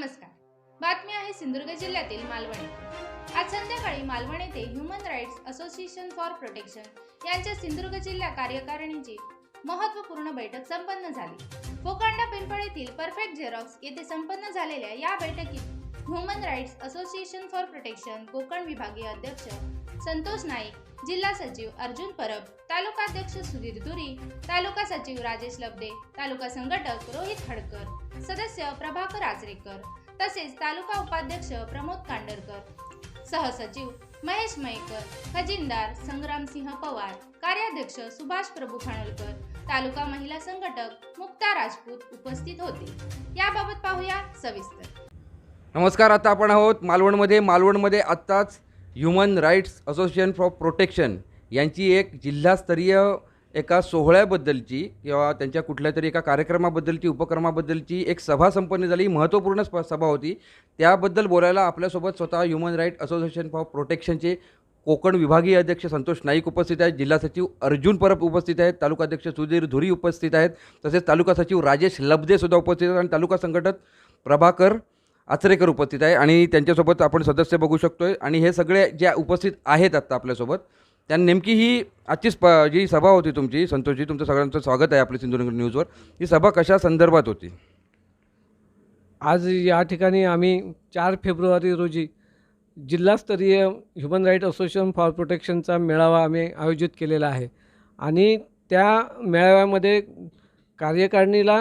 नमस्कार. बातमी आहे सिंधुदुर्ग जिल्ह्यातील मालवण. आज संध्याकाळी मालवण येथे human rights association for protection यांच्या सिंधुदुर्ग जिल्हा कार्यकारिणीची महत्त्वपूर्ण बैठक संपन्न झाली. कोकणला पिंपळ येथील परफेक्ट झेरॉक्स येथे संपन्न झालेल्या या बैठकीत human rights association for protection Konkan विभागीय अध्यक्ष संतोष नाईक जिल्हा सचिव अर्जुन परब तालुकाध्यक्ष सुधीर दुरी तालुका सचिव राजेश लबदे तालुका संघटक रोहित खडकर सदस्य प्रभाकर आचरेकर तसेच तालुका उपाध्यक्ष प्रमोद कांडरकर. सहसचिव महेश मयेकर खजिनदार संग्रामसिंह पवार कार्याध्यक्ष सुभाष प्रभू खानोलकर तालुका महिला संघटक मुक्ता राजपूत उपस्थित होते. याबाबत पाहूया सविस्तर. नमस्कार आता आपण आहोत मालवणमध्ये. मालवणमध्ये आत्ताच human rights association for protection यांची एक जिल्हास्तरीय एका सोहळ्याबद्दलची किंवा त्यांच्या कुठल्या तरी एका कार्यक्रमाबद्दलची उपक्रमाबद्दलची एक सभा संपन्न झाली. महत्त्वपूर्ण स्प सभा होती. त्याबद्दल बोलायला आपल्यासोबत स्वतः ह्युमन राईट असोसिएशन फॉर प्रोटेक्शनचे कोकण विभागीय अध्यक्ष संतोष नाईक उपस्थित आहेत. जिल्हा सचिव अर्जुन परब उपस्थित आहेत. तालुकाध्यक्ष सुधीर धुरी उपस्थित आहेत. तसेच तालुका सचिव राजेश लबदेसुद्धा उपस्थित आहेत. आणि तालुका संघटक प्रभाकर आचरेकर उपस्थित आहे आणि त्यांच्यासोबत आपण सदस्य बघू शकतो आहे आणि हे सगळे जे उपस्थित आहेत आत्ता आपल्यासोबत त्या नेमकी ही आजची स्प जी सभा होती तुमची संतोषजी तुमचं सगळ्यांचं स्वागत आहे आपल्या सिंधुदुर्ग न्यूजवर. ही सभा कशा संदर्भात होती? आज या ठिकाणी आम्ही चार फेब्रुवारी रोजी जिल्हास्तरीय ह्युमन राईट असोसिएशन फॉर प्रोटेक्शनचा मेळावा आम्ही आयोजित केलेला आहे. आणि त्या मेळाव्यामध्ये कार्यकारिणीला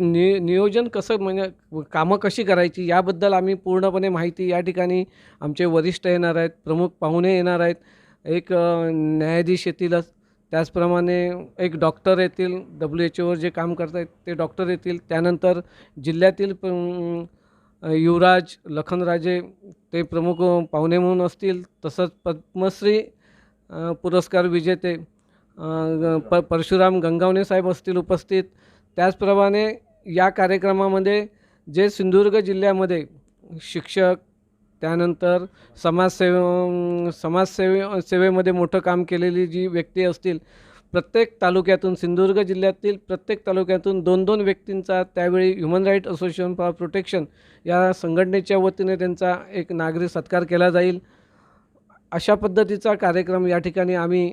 नि नियोजन कसं म्हणजे कामं कशी करायची याबद्दल आम्ही पूर्णपणे माहिती या ठिकाणी आमचे वरिष्ठ येणार आहेत प्रमुख पाहुणे येणार आहेत. एक न्यायाधीश येतीलच त्याचप्रमाणे एक डॉक्टर येतील. डब्ल्यू एच ओवर जे काम करत आहेत ते डॉक्टर येतील. त्यानंतर जिल्ह्यातील युवराज लखनराजे ते प्रमुख पाहुणे म्हणून असतील. तसंच पद्मश्री पुरस्कार विजेते प परशुराम गंगावणे साहेब असतील उपस्थित. त्याचप्रमाणे या कार्यक्रमामध्ये जे सिंधुदुर्ग जिल्ह्यामध्ये शिक्षक त्यानंतर समाजसेव समाजसेवे सेवेमध्ये मोठं काम केलेली जी व्यक्ती असतील प्रत्येक तालुक्यातून सिंधुदुर्ग जिल्ह्यातील प्रत्येक तालुक्यातून दोन दोन व्यक्तींचा त्यावेळी human right association for protection या संघटनेच्या वतीने त्यांचा एक नागरिक सत्कार केला जाईल. अशा पद्धतीचा कार्यक्रम या ठिकाणी आम्ही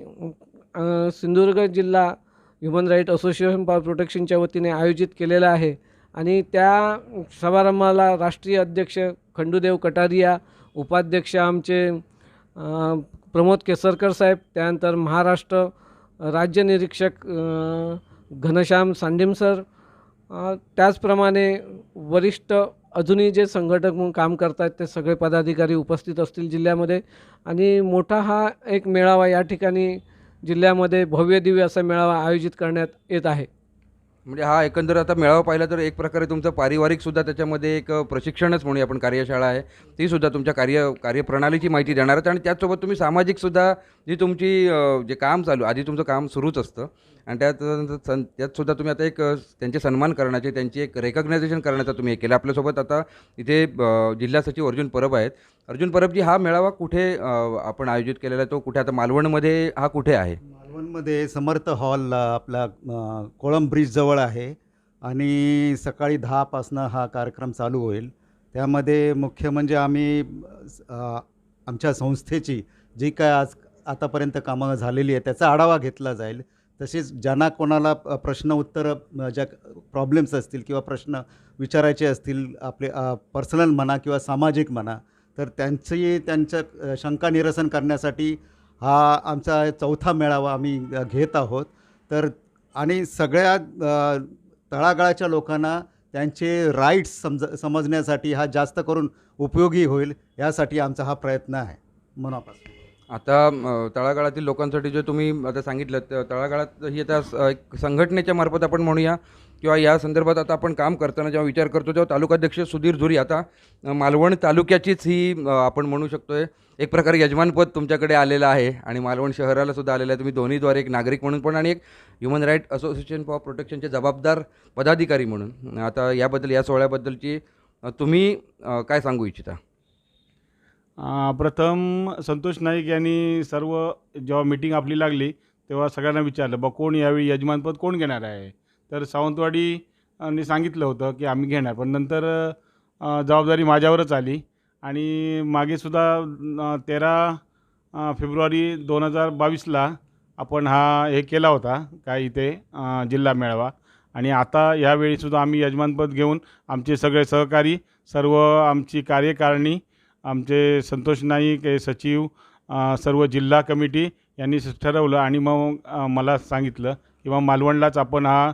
सिंधुदुर्ग जिल्हा ह्युमन राईट असोसिएशन फॉर प्रोटेक्शनच्या वतीने आयोजित केलेला आहे. आणि त्या समारंभाला राष्ट्रीय अध्यक्ष खंडूदेव कटारिया उपाध्यक्ष आमचे प्रमोद केसरकर साहेब त्यानंतर महाराष्ट्र राज्य निरीक्षक घनश्याम सांडेम सर त्याचप्रमाणे वरिष्ठ अजूनही जे संघटक म्हणून काम करतात ते सगळे पदाधिकारी उपस्थित असतील जिल्ह्यामध्ये. आणि मोठा हा एक मेळावा या ठिकाणी जिल्ह्यामध्ये भव्य दिव्य असा मेळावा आयोजित करण्यात येत आहे. म्हणजे हा एकंदर आता मेळावा पाहिला तर एक प्रकारे तुमचं पारिवारिकसुद्धा त्याच्यामध्ये एक प्रशिक्षणच म्हणूया आपण कार्यशाळा आहे. तीसुद्धा तुमच्या कार्य कार्यप्रणालीची माहिती देणार आहे आणि त्याचसोबत तुम्ही सामाजिकसुद्धा जी तुमची जे काम चालू आधी तुमचं काम सुरूच असतं. आणि त्यात सं त्यातसुद्धा तुम्ही आता एक त्यांचे सन्मान करण्याचे त्यांची एक रेकग्नायझेशन करण्याचा तुम्ही हे केलं. आपल्यासोबत आता इथे जिल्हा सचिव अर्जुन परब आहेत. अर्जुन परबजी हा मेळावा कुठे आपण आयोजित केलेला आहे? तो कुठे? आता मालवणमध्ये हा कुठे आहे? मालवणमध्ये समर्थ हॉल आपला कोळम ब्रिजजवळ आहे आणि सकाळी दहापासनं हा कार्यक्रम चालू होईल. त्यामध्ये मुख्य म्हणजे आम्ही आमच्या संस्थेची जी काय आज आतापर्यंत कामं झालेली आहे त्याचा आढावा घेतला जाईल. तसेच ज्यांना कोणाला प्रश्न उत्तरं ज्या प्रॉब्लेम्स असतील किंवा प्रश्न विचारायचे असतील आपले पर्सनल म्हणा किंवा सामाजिक म्हणा तर त्यांची त्यांच्या शंका निरसन करण्यासाठी हा आमचा चौथा मेळावा आम्ही घेत आहोत. तर आणि सगळ्या तळागाळाच्या लोकांना त्यांचे राईट्स समज समजण्यासाठी हा जास्त करून उपयोगी होईल यासाठी आमचा हा प्रयत्न आहे. मनापासून. आता तळागाळातील लोकांसाठी जे तुम्ही आता सांगितलं तळागाळात ही आता एक संघटनेच्या मार्फत आपण म्हणूया किंवा या संदर्भात आता आपण काम करताना जेव्हा विचार करतो तेव्हा तालुकाध्यक्ष सुधीर धुरी आता मालवण तालुक्याचीच ही आपण म्हणू शकतोय एक प्रकारे यजमानपद तुमच्याकडे आलेलं आहे आणि मालवण शहराला सुद्धा आलेलं आहे. तुम्ही दोन्हीद्वारे एक नागरिक म्हणून पण आणि एक ह्युमन राईट असोसिएशन फॉर प्रोटेक्शनचे जबाबदार पदाधिकारी म्हणून. आता याबद्दल या सोहळ्याबद्दलची तुम्ही काय सांगू इच्छिता? प्रथम संतोष नाईक यांनी सर्व जेव्हा मीटिंग आपली लागली तेव्हा सगळ्यांना विचारलं बा कोण यावेळी यजमानपद कोण घेणार आहे? तर सावंतवाडीने सांगितलं होतं की आम्ही घेणार. पण नंतर जबाबदारी माझ्यावरच आली आणि मागेसुद्धा तेरा फेब्रुवारी दोन हजार बावीसला आपण हा हे केला होता काय इथे जिल्हा मेळावा. आणि आता यावेळीसुद्धा आम्ही यजमानपद घेऊन आमचे सगळे सहकारी सर्व आमची कार्यकारिणी आमचे संतोष नाईक हे सचिव सर्व जिल्हा कमिटी यांनी ठरवलं आणि मग मला सांगितलं किंवा मालवणलाच आपण हा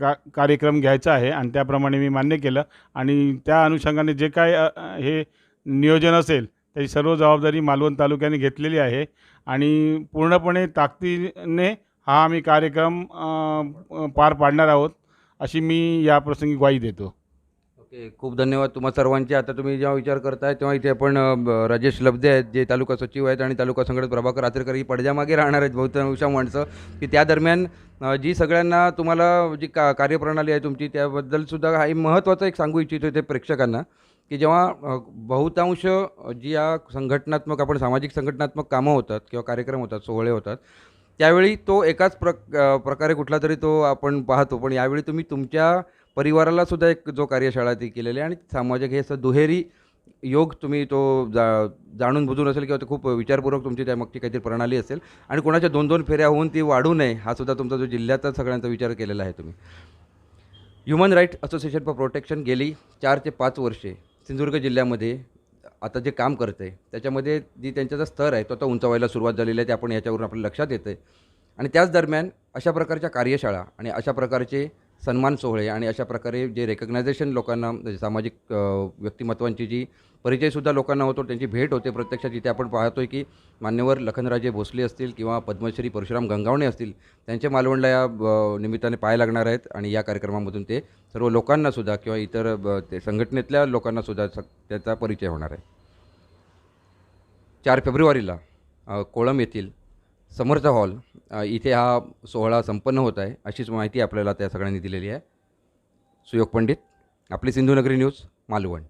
का कार्यक्रम घ्यायचा आहे आणि त्याप्रमाणे मी मान्य केलं. आणि त्या अनुषंगाने जे काय हे नियोजन असेल त्याची सर्व जबाबदारी मालवण तालुक्याने घेतलेली आहे. आणि पूर्णपणे ताकदीने हा आम्ही कार्यक्रम पार पाडणार आहोत अशी मी या प्रसंगी ग्वाही देतो. ओके खूप धन्यवाद तुम्हा सर्वांचे. आता तुम्ही जेव्हा विचार करताय तेव्हा इथे आपण अ, राजेश लब्धे आहेत जे तालुका सचिव आहेत आणि तालुका संघटक प्रभाकर आचरेकर ही पडद्यामागे राहणार आहेत बहुतांश माणसं. की त्या दरम्यान अ, जी सगळ्यांना तुम्हाला जी का कार्यप्रणाली आहे तुमची त्याबद्दल सुद्धा काही महत्त्वाचं एक सांगू इच्छितो इथे प्रेक्षकांना की जेव्हा अ, बहुतांश अ, जी या संघटनात्मक आपण सामाजिक संघटनात्मक कामं होतात किंवा कार्यक्रम होतात सोहळे होतात त्यावेळी तो एकाच प्र अ, प्रकारे कुठला तरी तो आपण पाहतो. पण यावेळी तुम्ही तुमच्या परिवाराला सुद्धा एक जो कार्यशाळा ती केलेली आहे आणि सामाजिक हे असं दुहेरी योग तुम्ही तो जा जाणून बुजून असेल किंवा ते खूप विचारपूर्वक तुमची त्या मागची काहीतरी प्रणाली असेल आणि कोणाच्या दोन दोन फेऱ्या होऊन ती वाढू नये हा सुद्धा तुमचा जो जिल्ह्याचा सगळ्यांचा विचार केलेला आहे तुम्ही. Human right association for protection गेली चार ते पाच वर्षे. सिंधुदुर्ग जिल्ह्यामध्ये आता जे काम करते त्याच्यामध्ये जी त्यांचा स्तर आहे तो आता उंचावायला सुरुवात झालेली आहे ते आपण याच्यावरून आपल्या लक्षात येतं आहे आणि त्याच दरम्यान अशा प्रकारच्या कार्यशाळा आणि अशा प्रकारचे सन्मान सोहळे आणि अशा प्रकारे जे रेकग्नायझेशन लोकांना सामाजिक व्यक्तिमत्वांची जी परिचयसुद्धा लोकांना होतो त्यांची भेट होते प्रत्यक्षात. जिथे आपण पाहतो आहे की मान्यवर लखनराजे भोसले असतील किंवा पद्मश्री परशुराम गंगावणे असतील त्यांच्या मालवणला या निमित्ताने पाय लागणार आहेत आणि या कार्यक्रमामधून ते सर्व लोकांनासुद्धा किंवा इतर ते संघटनेतल्या लोकांनासुद्धा स- त्याचा परिचय होणार आहे. चार फेब्रुवारीला कोळम येथील समर्थ हॉल इथे हा सोहळा संपन्न होत आहे अशीच माहिती आपल्याला त्या सगळ्यांनी दिलेली आहे. सुयोग पंडित आपली सिंधुनगरी न्यूज मालवण.